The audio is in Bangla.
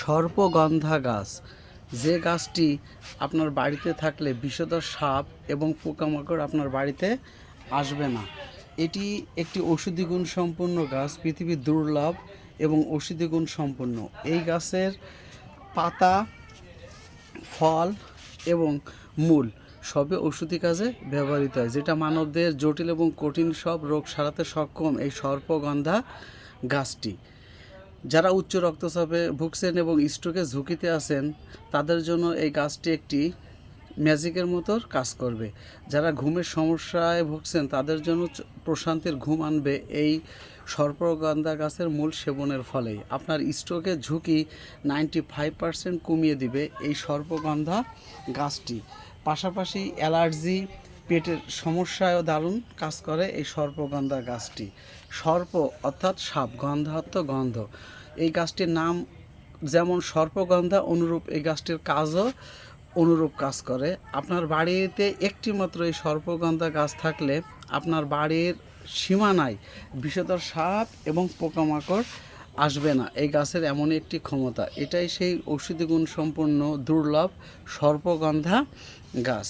সর্পগন্ধা গাছ। যে গাছটি আপনার বাড়িতে থাকলে বিষধর সাপ এবং পোকামাকড় আপনার বাড়িতে আসবে না। এটি একটি ঔষধি গুণ সম্পন্ন গাছ পৃথিবীর দুর্লভ এবং ঔষধি গুণ সম্পন্ন। এই গাছের পাতা, ফল এবং মূল সবে ওষুধি কাজে ব্যবহৃত হয়, যেটা মানবদের জটিল এবং কঠিন সব রোগ সারাতে সক্ষম এই সর্পগন্ধা গাছটি। যারা উচ্চ রক্তচাপে ভুগছেন এবং স্ট্রোকে ঝুঁকিতে আছেন, তাদের জন্য এই গাছটি একটি ম্যাজিকের মতো কাজ করবে। যারা ঘুমের সমস্যায় ভুগছেন, তাদের জন্য প্রশান্তির ঘুম আনবে এই সর্পগন্ধা গাছের মূল সেবনের ফলে আপনার স্ট্রোকের ঝুঁকি নাইনটি ফাইভ পার্সেন্ট কমিয়ে দিবে এই সর্পগন্ধা গাছটি। পাশাপাশি অ্যালার্জি পেটের সমস্যায়ও দারুণ কাজ করে এই সর্পগন্ধা গাছটি। সর্প অর্থাৎ সাপ গন্ধাত্ম গন্ধ। এই গাছটির নাম যেমন সর্পগন্ধা, অনুরূপ এই গাছটির কাজও অনুরূপ কাজ করে। আপনার বাড়িতে একটি মাত্র এই সর্পগন্ধা গাছ থাকলে আপনার বাড়ির সীমানায় বিষধর সাপ এবং পোকামাকড় আসবে না। এই গাছের এমনই একটি ক্ষমতা। এটাই সেই ঔষধি গুণ সম্পন্ন দুর্লভ সর্পগন্ধা গাছ।